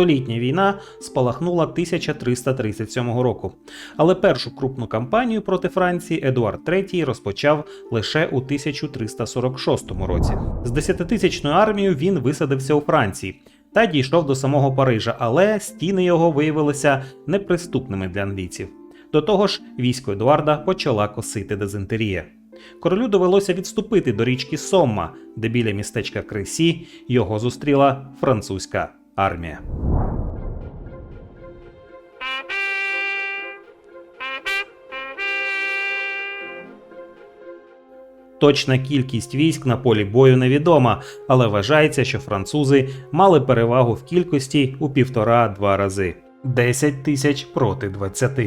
Столітня війна спалахнула 1337 року, але першу крупну кампанію проти Франції Едуард III розпочав лише у 1346 році. З десятитисячною армією він висадився у Франції та дійшов до самого Парижа, але стіни його виявилися неприступними для англійців. До того ж, військо Едуарда почала косити дизентерія. Королю довелося відступити до річки Сомма, де біля містечка Кресі його зустріла французька армія. Точна кількість військ на полі бою невідома, але вважається, що французи мали перевагу в кількості у півтора-два рази 10 тисяч проти 20.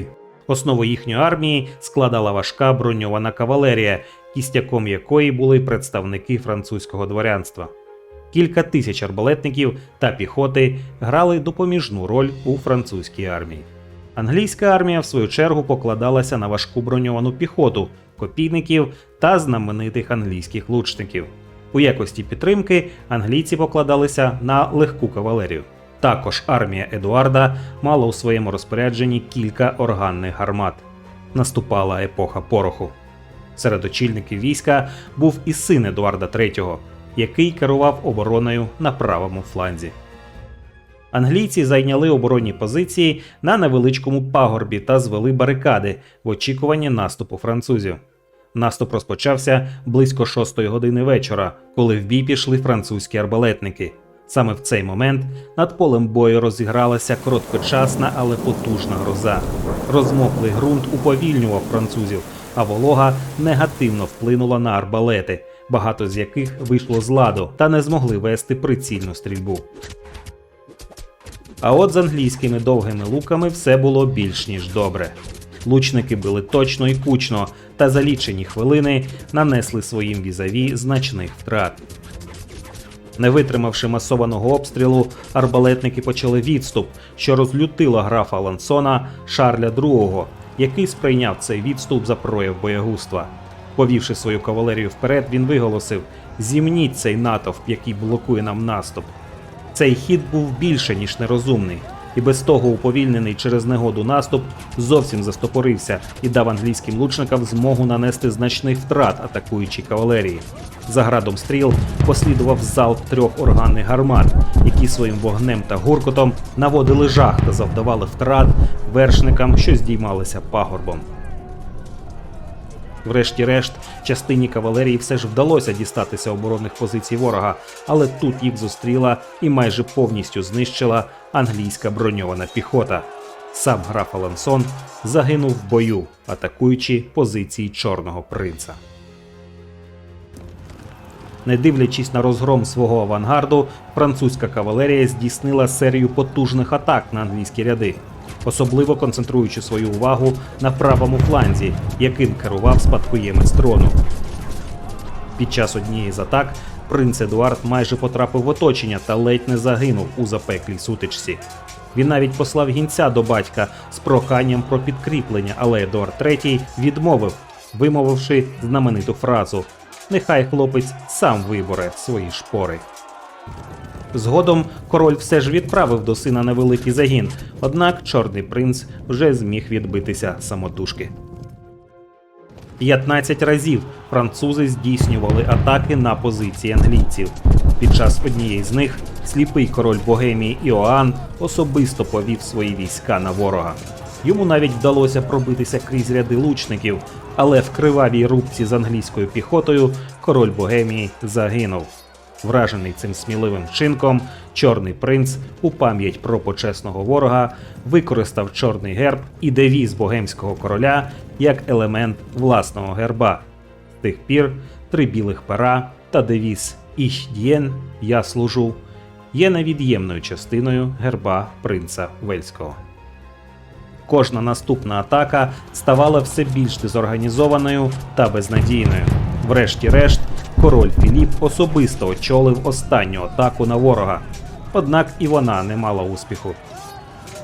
Основу їхньої армії складала важка броньована кавалерія, кістяком якої були представники французького дворянства. Кілька тисяч арбалетників та піхоти грали допоміжну роль у французькій армії. Англійська армія, в свою чергу, покладалася на важку броньовану піхоту, копійників та знаменитих англійських лучників. У якості підтримки англійці покладалися на легку кавалерію. Також армія Едуарда мала у своєму розпорядженні кілька органних гармат. Наступала епоха пороху. Серед очільників війська був і син Едуарда III, який керував обороною на правому фланзі. Англійці зайняли оборонні позиції на невеличкому пагорбі та звели барикади в очікуванні наступу французів. Наступ розпочався близько 6 години вечора, коли в бій пішли французькі арбалетники. Саме в цей момент над полем бою розігралася короткочасна, але потужна гроза. Розмоклий ґрунт уповільнював французів, а волога негативно вплинула на арбалети, багато з яких вийшло з ладу та не змогли вести прицільну стрільбу. А от з англійськими довгими луками все було більш ніж добре. Лучники били точно і кучно, та за лічені хвилини нанесли своїм візаві значних втрат. Не витримавши масованого обстрілу, арбалетники почали відступ, що розлютило графа Лансона Шарля II, який сприйняв цей відступ за прояв боягузтва. Повівши свою кавалерію вперед, він виголосив: Зімніть цей натовп, який блокує нам наступ. Цей хід був більше, ніж нерозумний, і без того уповільнений через негоду наступ зовсім застопорився і дав англійським лучникам змогу нанести значних втрат атакуючій кавалерії. За градом стріл послідував залп трьох органних гармат, які своїм вогнем та гуркотом наводили жах та завдавали втрат вершникам, що здіймалися пагорбом. Врешті-решт, частині кавалерії все ж вдалося дістатися оборонних позицій ворога, але тут їх зустріла і майже повністю знищила англійська броньована піхота. Сам граф Алансон загинув в бою, атакуючи позиції Чорного принца. Не дивлячись на розгром свого авангарду, французька кавалерія здійснила серію потужних атак на англійські ряди, особливо концентруючи свою увагу на правому фланзі, яким керував спадкоємець трону. Під час однієї з атак принц Едуард майже потрапив в оточення та ледь не загинув у запеклій сутичці. Він навіть послав гінця до батька з проханням про підкріплення, але Едуард III відмовив, вимовивши знамениту фразу Нехай хлопець сам виборе свої шпори. Згодом король все ж відправив до сина невеликий загін, однак чорний принц вже зміг відбитися самотужки. 15 разів французи здійснювали атаки на позиції англійців. Під час однієї з них сліпий король Богемії Іоанн особисто повів свої війська на ворога. Йому навіть вдалося пробитися крізь ряди лучників, але в кривавій рубці з англійською піхотою король Богемії загинув. Вражений цим сміливим вчинком, чорний принц у пам'ять про почесного ворога використав чорний герб і девіз богемського короля як елемент власного герба. З тих пір три білих пера та девіз «Ich dien» – Я служу є невід'ємною частиною герба принца Вельського. Кожна наступна атака ставала все більш дезорганізованою та безнадійною. Врешті-решт, король Філіп особисто очолив останню атаку на ворога. Однак і вона не мала успіху.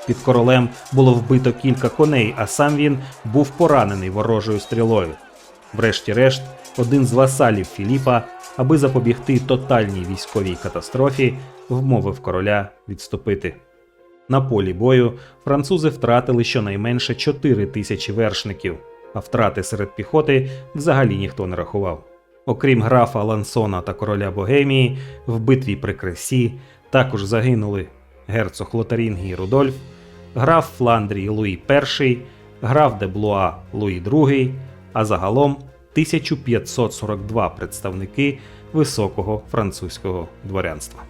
Під королем було вбито кілька коней, а сам він був поранений ворожою стрілою. Врешті-решт, один з васалів Філіпа, аби запобігти тотальній військовій катастрофі, вмовив короля відступити. На полі бою французи втратили щонайменше 4 тисячі вершників, а втрати серед піхоти взагалі ніхто не рахував. Окрім графа Лансона та короля Богемії, в битві при Кресі також загинули герцог Лотарінгії Рудольф, граф Фландрії Луї І, граф де Блуа Луї II, а загалом 1542 представники високого французького дворянства.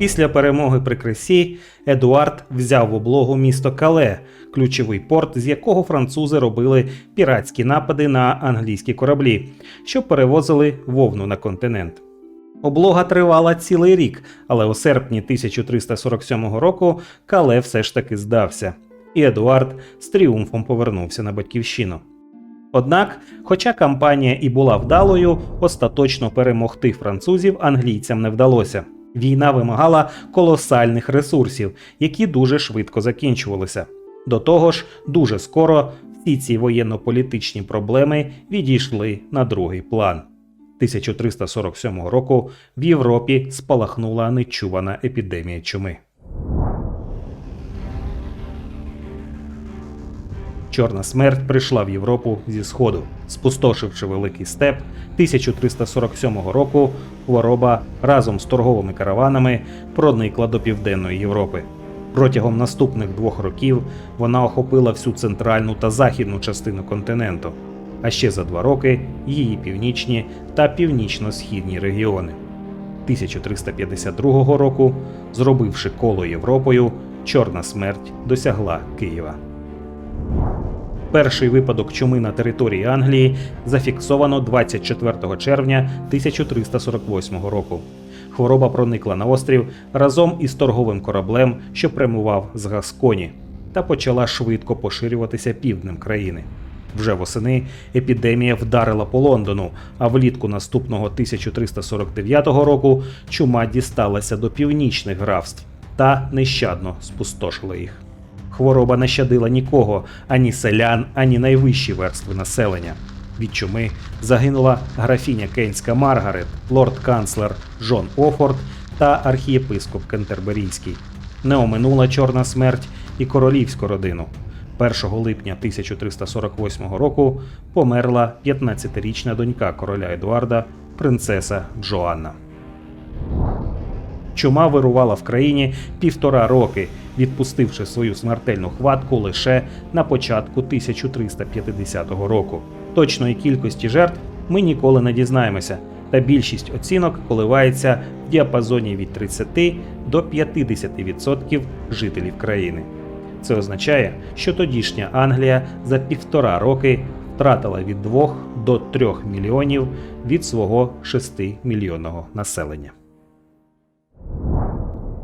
Після перемоги при Кресі Едуард взяв в облогу місто Кале, ключовий порт, з якого французи робили піратські напади на англійські кораблі, що перевозили вовну на континент. Облога тривала цілий рік, але у серпні 1347 року Кале все ж таки здався, і Едуард з тріумфом повернувся на батьківщину. Однак, хоча кампанія і була вдалою, остаточно перемогти французів англійцям не вдалося. Війна вимагала колосальних ресурсів, які дуже швидко закінчувалися. До того ж, дуже скоро всі ці воєнно-політичні проблеми відійшли на другий план. 1347 року в Європі спалахнула нечувана епідемія чуми. Чорна смерть прийшла в Європу зі сходу, спустошивши великий степ 1347 року. Хвороба разом з торговими караванами проникла до південної Європи. Протягом наступних двох років вона охопила всю центральну та західну частину континенту, а ще за два роки її північні та північно-східні регіони. 1352 року, зробивши коло Європою, Чорна смерть досягла Києва. Перший випадок чуми на території Англії зафіксовано 24 червня 1348 року. Хвороба проникла на острів разом із торговим кораблем, що прямував з Гасконі, та почала швидко поширюватися півднем країни. Вже восени епідемія вдарила по Лондону, а влітку наступного 1349 року чума дісталася до північних графств та нещадно спустошила їх. Хвороба не щадила нікого, ані селян, ані найвищі верстви населення. Від чуми загинула графіня Кейнська Маргарет, лорд-канцлер Джон Офорд та архієпископ Кентерберійський. Не оминула чорна смерть і королівську родину. 1 липня 1348 року померла 15-річна донька короля Едуарда, принцеса Джоанна. Чума вирувала в країні півтора роки, відпустивши свою смертельну хватку лише на початку 1350 року. Точної кількості жертв ми ніколи не дізнаємося, та більшість оцінок коливається в діапазоні від 30 до 50% жителів країни. Це означає, що тодішня Англія за півтора роки втратила від 2 до 3 мільйонів від свого 6 мільйонного населення.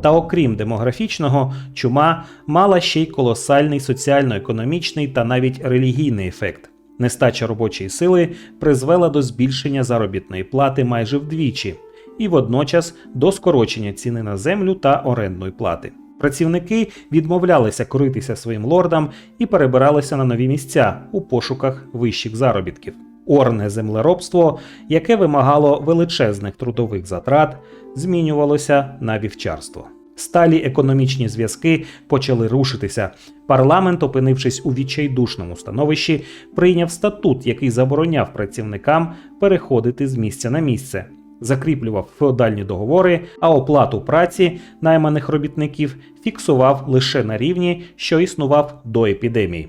Та окрім демографічного, чума мала ще й колосальний соціально-економічний та навіть релігійний ефект. Нестача робочої сили призвела до збільшення заробітної плати майже вдвічі, і водночас до скорочення ціни на землю та орендної плати. Працівники відмовлялися коритися своїм лордам і перебиралися на нові місця у пошуках вищих заробітків. Орне землеробство, яке вимагало величезних трудових затрат, змінювалося на вівчарство. Сталі економічні зв'язки почали рушитися. Парламент, опинившись у відчайдушному становищі, прийняв статут, який забороняв працівникам переходити з місця на місце, закріплював феодальні договори, а оплату праці найманих робітників фіксував лише на рівні, що існував до епідемії.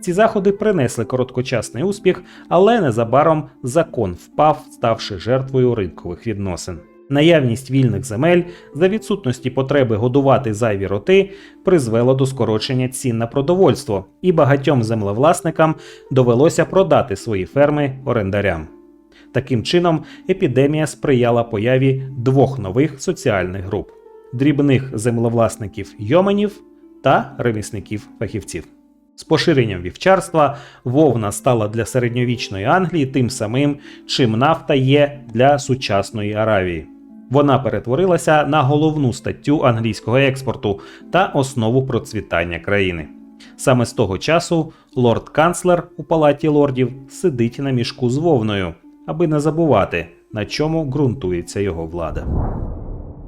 Ці заходи принесли короткочасний успіх, але незабаром закон впав, ставши жертвою ринкових відносин. Наявність вільних земель за відсутності потреби годувати зайві роти призвело до скорочення цін на продовольство, і багатьом землевласникам довелося продати свої ферми орендарям. Таким чином, епідемія сприяла появі двох нових соціальних груп: дрібних землевласників йоменів та ремісників-фахівців. З поширенням вівчарства вовна стала для середньовічної Англії тим самим, чим нафта є для сучасної Аравії. Вона перетворилася на головну статтю англійського експорту та основу процвітання країни. Саме з того часу лорд-канцлер у палаті лордів сидить на мішку з вовною, аби не забувати, на чому ґрунтується його влада.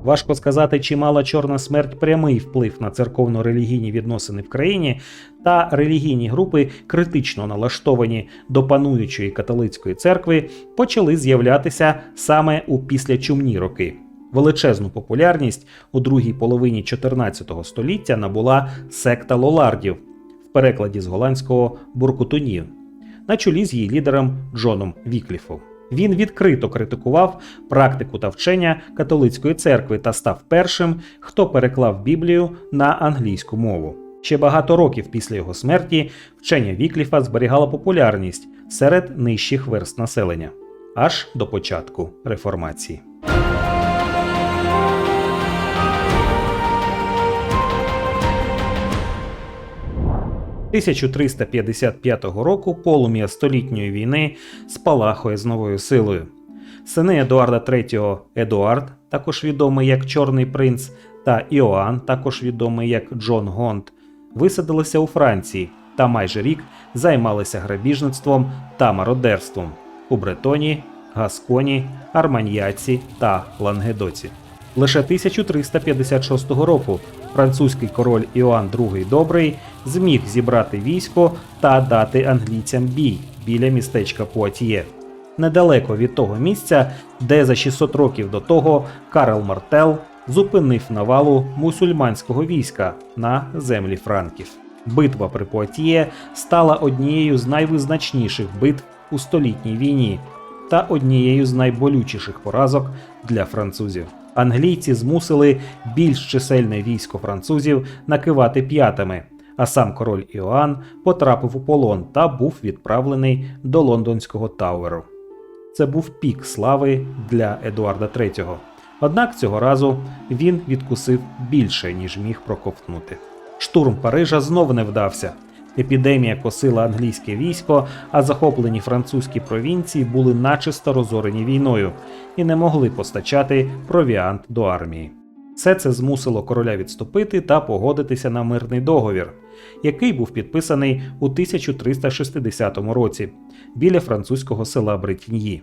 Важко сказати, чи мала чорна смерть прямий вплив на церковно-релігійні відносини в країні, та релігійні групи, критично налаштовані до пануючої католицької церкви, почали з'являтися саме у післячумні роки. Величезну популярність у другій половині 14 століття набула секта лолардів в перекладі з голландського буркутунів на чолі з її лідером Джоном Вікліфом. Він відкрито критикував практику та вчення католицької церкви та став першим, хто переклав Біблію на англійську мову. Ще багато років після його смерті вчення Вікліфа зберігало популярність серед нижчих верст населення аж до початку реформації. 1355 року полум'я столітньої війни спалахує з новою силою. Сини Едуарда III Едуард, також відомий як Чорний принц, та Іоанн, також відомий як Джон Гонт, висадилися у Франції та майже рік займалися грабіжництвом та мародерством у Бретоні, Гасконі, Арманьяці та Лангедоці. Лише 1356 року французький король Іоанн II Добрий зміг зібрати військо та дати англійцям бій біля містечка Пуатіє. Недалеко від того місця, де за 600 років до того Карл Мартел зупинив навалу мусульманського війська на землі франків. Битва при Пуатіє стала однією з найвизначніших битв у столітній війні та однією з найболючіших поразок для французів. Англійці змусили більш чисельне військо французів накивати п'ятами, а сам король Іоанн потрапив у полон та був відправлений до лондонського Тауеру. Це був пік слави для Едуарда III. Однак цього разу він відкусив більше, ніж міг проковтнути. Штурм Парижа знов не вдався. Епідемія косила англійське військо, а захоплені французькі провінції були начисто розорені війною і не могли постачати провіант до армії. Все це змусило короля відступити та погодитися на мирний договір, який був підписаний у 1360 році біля французького села Бретіньї.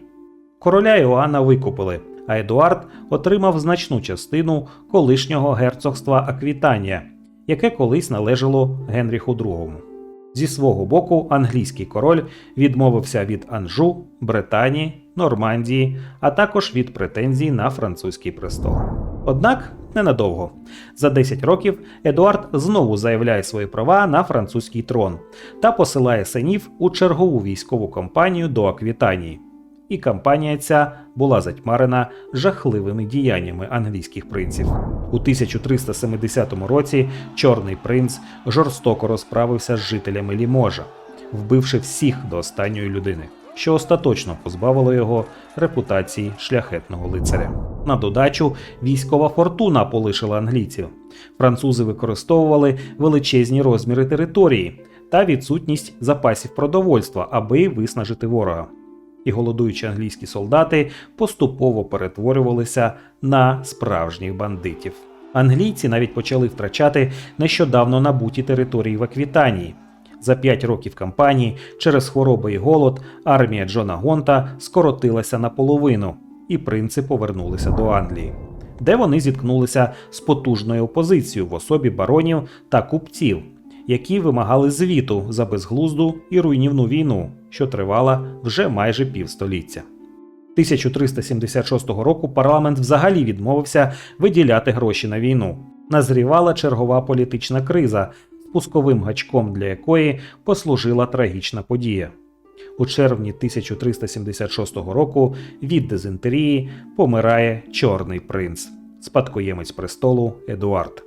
Короля Іоанна викупили, а Едуард отримав значну частину колишнього герцогства Аквітанія, яке колись належало Генріху II. Зі свого боку, англійський король відмовився від Анжу, Британії, Нормандії, а також від претензій на французький престол. Однак ненадовго. За 10 років Едуард знову заявляє свої права на французький трон та посилає синів у чергову військову кампанію до Аквітанії. І кампанія ця була затьмарена жахливими діяннями англійських принців. У 1370 році Чорний принц жорстоко розправився з жителями Ліможа, вбивши всіх до останньої людини, що остаточно позбавило його репутації шляхетного лицаря. На додачу військова фортуна полишила англійців. Французи використовували величезні розміри території та відсутність запасів продовольства, аби виснажити ворога і голодуючі англійські солдати поступово перетворювалися на справжніх бандитів. Англійці навіть почали втрачати нещодавно набуті території в Аквітанії. За п'ять років кампанії через хвороби і голод армія Джона Гонта скоротилася наполовину, і принци повернулися до Англії, де вони зіткнулися з потужною опозицією в особі баронів та купців, які вимагали звіту за безглузду і руйнівну війну, що тривала вже майже півстоліття. 1376 року парламент взагалі відмовився виділяти гроші на війну. Назрівала чергова політична криза, спусковим гачком для якої послужила трагічна подія. У червні 1376 року від дизентерії помирає Чорний принц, спадкоємець престолу Едуард.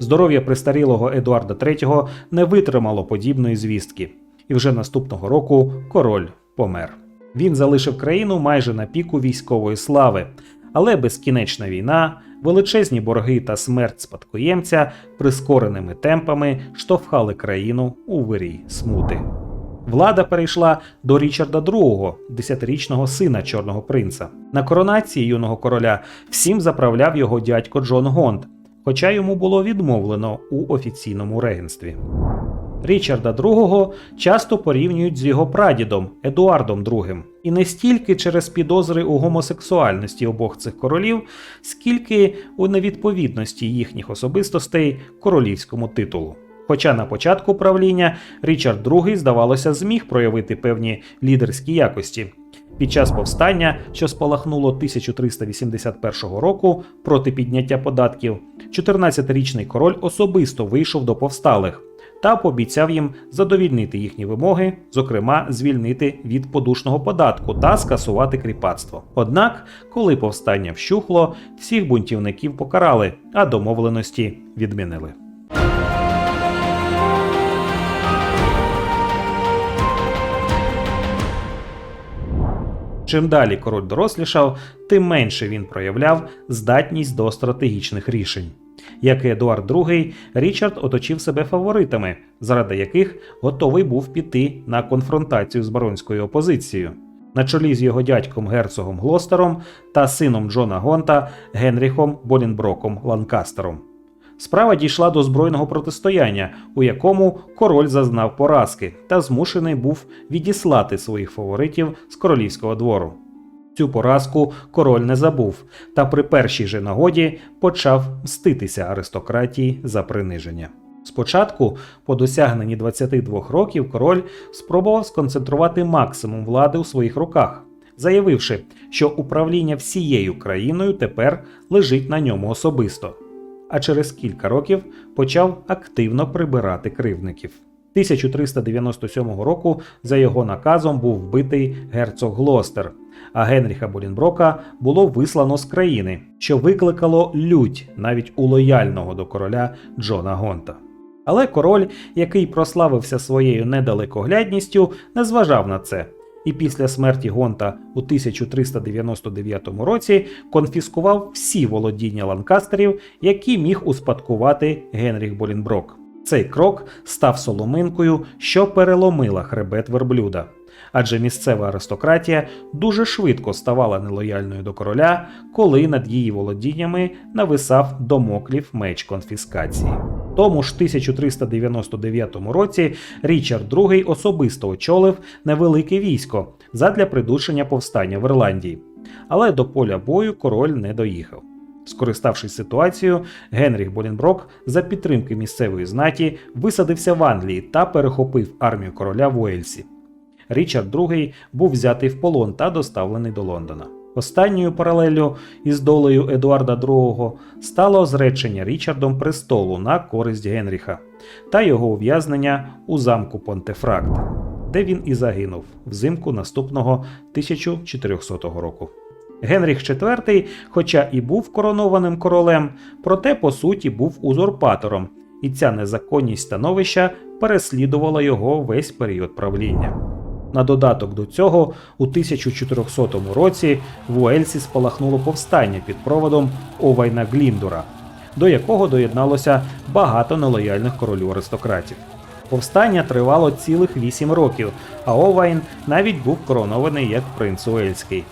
Здоров'я престарілого Едуарда III не витримало подібної звістки, і вже наступного року король помер. Він залишив країну майже на піку військової слави, але безкінечна війна, величезні борги та смерть спадкоємця прискореними темпами штовхали країну у вирій смути. Влада перейшла до Річарда II, десятирічного сина Чорного принца. На коронації юного короля всім заправляв його дядько Джон Гонд, хоча йому було відмовлено у офіційному регенстві. Річарда II часто порівнюють з його прадідом Едуардом II. І не стільки через підозри у гомосексуальності обох цих королів, скільки у невідповідності їхніх особистостей королівському титулу. Хоча на початку правління Річард II, здавалося, зміг проявити певні лідерські якості. Під час повстання, що спалахнуло 1381 року проти підняття податків, 14-річний король особисто вийшов до повсталих та пообіцяв їм задовільнити їхні вимоги, зокрема звільнити від подушного податку та скасувати кріпацтво. Однак, коли повстання вщухло, всіх бунтівників покарали, а домовленості відмінили. Чим далі король дорослішав, тим менше він проявляв здатність до стратегічних рішень. Як і Едуард II, Річард оточив себе фаворитами, заради яких готовий був піти на конфронтацію з баронською опозицією. На чолі з його дядьком герцогом Глостером та сином Джона Гонта Генріхом Болінброком Ланкастером. Справа дійшла до збройного протистояння, у якому король зазнав поразки та змушений був відіслати своїх фаворитів з королівського двору. Цю поразку король не забув та при першій же нагоді почав мститися аристократії за приниження. Спочатку, по досягненні 22 років, король спробував сконцентрувати максимум влади у своїх руках, заявивши, що управління всією країною тепер лежить на ньому особисто. А через кілька років почав активно прибирати кривдників. 1397 року за його наказом був вбитий герцог Глостер, а Генріха Болінброка було вислано з країни, що викликало лють навіть у лояльного до короля Джона Гонта. Але король, який прославився своєю недалекоглядністю, не зважав на це. І після смерті Гонта у 1399 році конфіскував всі володіння ланкастерів, які міг успадкувати Генріх Болінброк. Цей крок став соломинкою, що переломила хребет верблюда. Адже місцева аристократія дуже швидко ставала нелояльною до короля, коли над її володіннями нависав домоклів меч конфіскації. Тому ж 1399 році Річард II особисто очолив невелике військо задля придушення повстання в Ірландії. Але до поля бою король не доїхав. Скориставшись ситуацією, Генріх Болінброк за підтримки місцевої знаті висадився в Англії та перехопив армію короля в Уельсі. Річард II був взятий в полон та доставлений до Лондона. Останньою паралеллю із долею Едуарда II стало зречення Річардом престолу на користь Генріха та його ув'язнення у замку Понтефракт, де він і загинув взимку наступного 1400 року. Генріх IV, хоча і був коронованим королем, проте по суті був узурпатором, і ця незаконність становища переслідувала його весь період правління. На додаток до цього, у 1400 році в Уельсі спалахнуло повстання під проводом Овайна Гліндура, до якого доєдналося багато нелояльних королю аристократів. Повстання тривало цілих 8 років, а Овайн навіть був коронований як принц Уельський.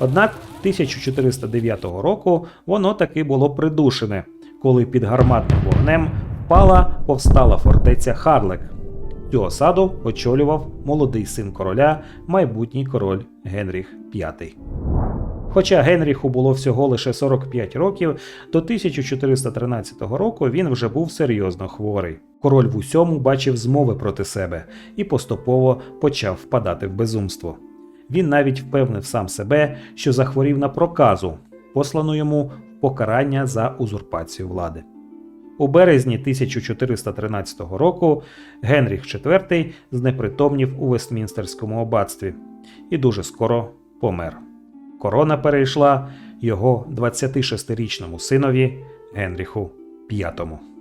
Однак 1409 року воно таки було придушене, коли під гарматним вогнем впала повстала фортеця Харлек. Цю осаду очолював молодий син короля, майбутній король Генріх V. Хоча Генріху було всього лише 45 років, до 1413 року він вже був серйозно хворий. Король в усьому бачив змови проти себе і поступово почав впадати в безумство. Він навіть впевнив сам себе, що захворів на проказу, послану йому покарання за узурпацію влади. У березні 1413 року Генріх IV знепритомнів у Вестмінстерському аббатстві і дуже скоро помер. Корона перейшла його 26-річному синові Генріху V.